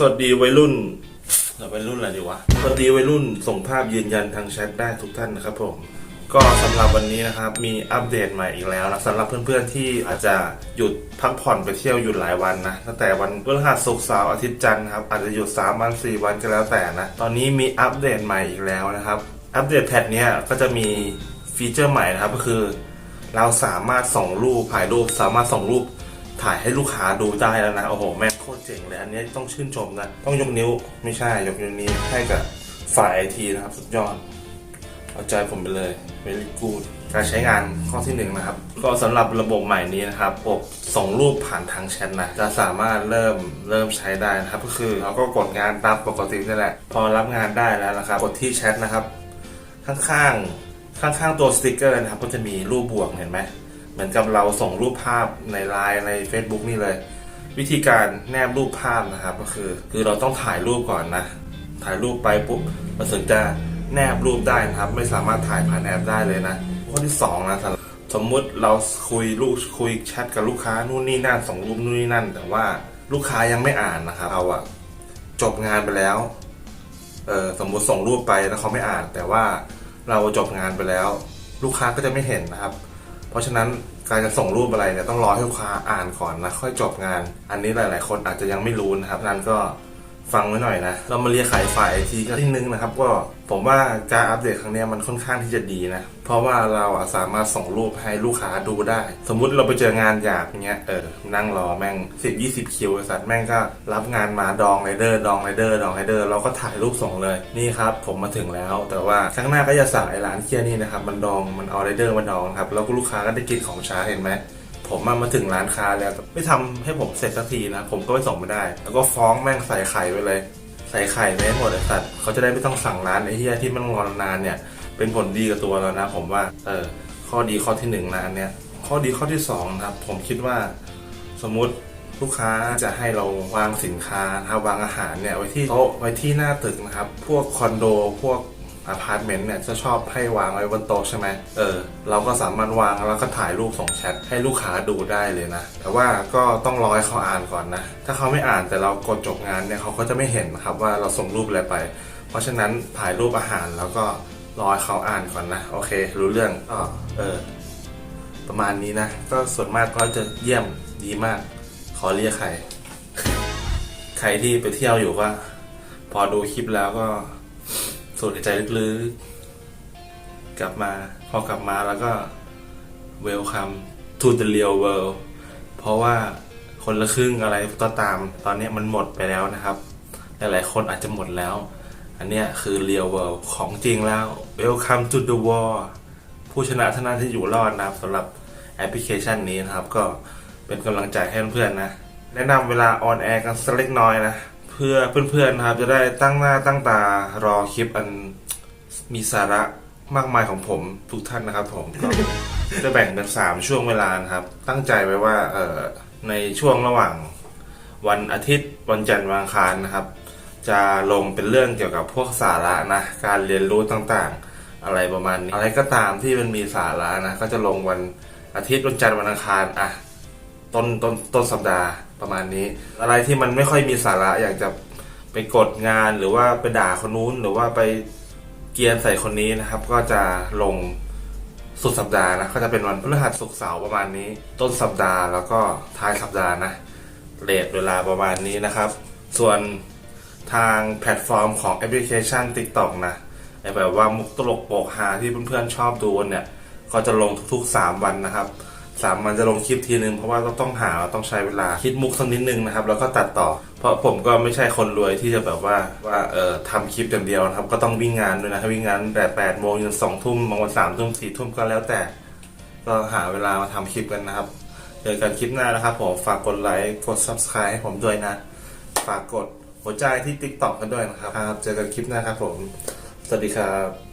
สวัสดีวัยรุ่นเราวัยรุ่นอะไรดีวะ สวัสดีวัยรุ่นส่งภาพยืนยันทางแชทได้ทุกท่านนะครับผม ก็สำหรับวันนี้นะครับ มีอัปเดตใหม่อีกแล้วนะสำหรับเพื่อนๆที่อาจจะหยุดพักผ่อนไปเที่ยวหยุดหลายวันนะตั้งแต่วันพฤหัสศุกร์เสาร์อาทิตย์จันทร์ครับอาจจะหยุด 3 วัน 4 วันก็แล้วแต่นะ ตอนนี้มีอัปเดตใหม่อีกแล้วนะครับ อัปเดตแพทเนี้ยก็จะมีฟีเจอร์ใหม่นะครับก็คือ เราสามารถส่งรูปถ่ายรูปสามารถส่งรูปถ่ายให้ลูกค้าดูได้แล้วนะโอ้โหแม่งโค ตรเจ๋งเลยอันนี้ต้องชื่นชมนะต้องยกนิ้วไม่ใช่ยกนิ้วนี้ให้กับฝ่ายไอทีนะครับ สุดยอด เอาใจผมไปเลย very good การใช้งานข้อที่หนึ่งนะครับ ก็สำหรับระบบใหม่นี้นะครับระบบส่งรูปผ่านทางแชทนะจะสามารถเริ่มเริ่มใช้ได้นะครับ ก็คือเราก็กดงานตามปกตินี่แหละ พอรับงานได้แล้วนะครับ กดที่แชทนะครับ ข้างๆข้างๆตัวสติกเกอร์นะครับ ก็จะมีรูปบวกเห็นไหมเหมือนกับเราส่งรูปภาพในไลน์ใน Facebook นี่เลย วิธีการแนบรูปภาพนะครับก็คือ คือเราต้องถ่ายรูปก่อนนะ ถ่ายรูปไปปุ๊บเราถึงจะแนบรูปได้นะครับ ไม่สามารถถ่ายผ่านแอปได้เลยนะข้อที่สองนะสำหรับสมมุติเราคุยลูกคุยแชทกับลูกค้านู่นนี่นั่นส่งรูปนู่นนี่นั่น แต่ว่าลูกค้ายังไม่อ่านนะครับเราอะจบงานไปแล้วเออสมมุติส่งรูปไปแล้วเขาไม่อ่าน แต่ว่าเราจบงานไปแล้ว ลูกค้าก็จะไม่เห็นนะครับ เพราะฉะนั้นการจะส่งรูปอะไรเนี่ยต้องรอให้ลูกค้าอ่านก่อนนะค่อยจบงาน อันนี้หลาย ๆ คนอาจจะยังไม่รู้นะครับนั้นก็ ฟังไว้หน่อยนะ เรามาเรียกขายฝ่ายไอทีกันที่นึงนะครับ ก็ผมว่าการอัปเดตครั้งนี้มันค่อนข้างที่จะดีนะ เพราะว่าเราอะสามารถส่งรูปให้ลูกค้าดูได้ สมมุติเราไปเจองานอยากเงี้ยเออนั่งรอแม่งสิบยี่สิบคิวไอ้สัตว์แม่งก็รับงานมาดองไรเดอร์ดองไรเดอร์ดองไรเดอร์เราก็ถ่ายรูปส่งเลยนี่ครับ ผมมาถึงแล้ว แต่ว่าครั้งหน้าก็จะสั่งไอร้านเคียนี่นะครับมันดองมันเอาไรเดอร์มาดองครับแล้วก็ลูกค้าก็ได้กินของช้าเห็นไหม ผมมามาถึงร้านค้าแล้วไม่ทำให้ผมเสร็จสักทีนะ ผมก็ไปส่งไม่ได้ แล้วก็ฟ้องแม่งใส่ไข่ไปเลย ใส่ไข่ไม่หมดไอ้สัตว์เขาจะได้ไม่ต้องสั่งร้านไอ้เหี้ยที่มันงอนนานเนี่ย เป็นผลดีกับตัวเรานะ ผมว่า เออ ข้อดีข้อที่หนึ่งนะอันเนี้ย ข้อดีข้อที่สองนะครับ ผมคิดว่า สมมติลูกค้าจะให้เราวางสินค้านะครับวางอาหารเนี่ยไว้ที่โต๊ะไว้ที่หน้าตึกนะครับ พวกคอนโด พวก อพาร์ตเมนต์เนี่ยจะชอบให้วางไว้บนโต๊ะใช่ไหมเออ เราก็สามารถวางแล้วก็ถ่ายรูปส่งแชทให้ลูกค้าดูได้เลยนะ แต่ว่าก็ต้องรอให้เขาอ่านก่อนนะ ถ้าเขาไม่อ่านแต่เรากดจบงานเนี่ยเขาก็จะไม่เห็นครับว่าเราส่งรูปอะไรไป เพราะฉะนั้นถ่ายรูปอาหารแล้วก็รอให้เขาอ่านก่อนนะ โอเค รู้เรื่องก็เออ ประมาณนี้นะ ก็ส่วนมากก็จะเยี่ยมดีมาก ขอเรียกใคร ใครที่ไปเที่ยวอยู่ก็พอดูคลิปแล้วก็ สูดหายใจลึกๆ กลับมา พอกลับมาแล้วก็ welcome to the real world เพราะว่าคนละครึ่งอะไรก็ตาม ตอนนี้มันหมดไปแล้วนะครับ หลายๆคนอาจจะหมดแล้ว อันเนี้ยคือ real world ของจริงแล้ว welcome to the war ผู้ชนะเท่านั้นที่อยู่รอดนะครับสำหรับแอปพลิเคชันนี้นะครับ ก็เป็นกำลังใจให้เพื่อนๆนะ แนะนำเวลาออนแอร์กันสักเล็กน้อยนะ พื่อเพื่อนๆนะครับ จะได้ตั้งหน้าตั้งตารอคลิปอันมีสาระมากมายของผมทุกท่านนะครับ ผมก็จะแบ่งเป็นสามช่วงเวลานะครับ ตั้งใจไว้ว่าเอ่อในช่วงระหว่างวันอาทิตย์วันจันทร์วันอังคารนะครับ จะลงเป็นเรื่องเกี่ยวกับพวกสาระนะการเรียนรู้ต่างๆ อะไรประมาณนี้อะไรก็ตามที่มันมีสาระนะก็จะลงวันอาทิตย์วันจันทร์วันอังคารอะต้นต้นต้นสัปดาห์ ประมาณนี้ อะไรที่มันไม่ค่อยมีสาระอยากจะไปกดงานหรือว่าไปด่าคนนู้นหรือว่าไปเกียนใส่คนนี้นะครับ ก็จะลงสุดสัปดาห์นะก็จะเป็นวันพฤหัสศุกร์เสาร์ประมาณนี้ ต้นสัปดาห์แล้วก็ท้ายสัปดาห์นะเลทเวลาประมาณนี้นะครับ ส่วนทางแพลตฟอร์มของแอปพลิเคชัน TikTok นะแบบว่ามุกตลกโปกฮาที่เพื่อนๆชอบดูเนี่ย ก็จะลงทุกๆ 3 วันนะครับ สามวันจะลงคลิปทีนึงเพราะว่าเราต้องหาต้องใช้เวลาคิดมุกสักนิดนึงนะครับแล้วก็ตัดต่อ เพราะผมก็ไม่ใช่คนรวยที่จะแบบว่าว่าเออทำคลิปอย่างเดียวนะครับ ก็ต้องวิ่งงานด้วยนะวิ่งงานแต่แปดโมงจนสองทุ่มบางวันสามทุ่มสี่ทุ่มก็แล้วแต่ ก็หาเวลามาทำคลิปกันนะครับเจอกันคลิปหน้านะครับผมฝากกดไลค์กด subscribe ให้ผมด้วยนะ ฝากกดหัวใจที่ TikTok กันด้วยนะครับครับเจอกันคลิปหน้าครับผม สวัสดีครับ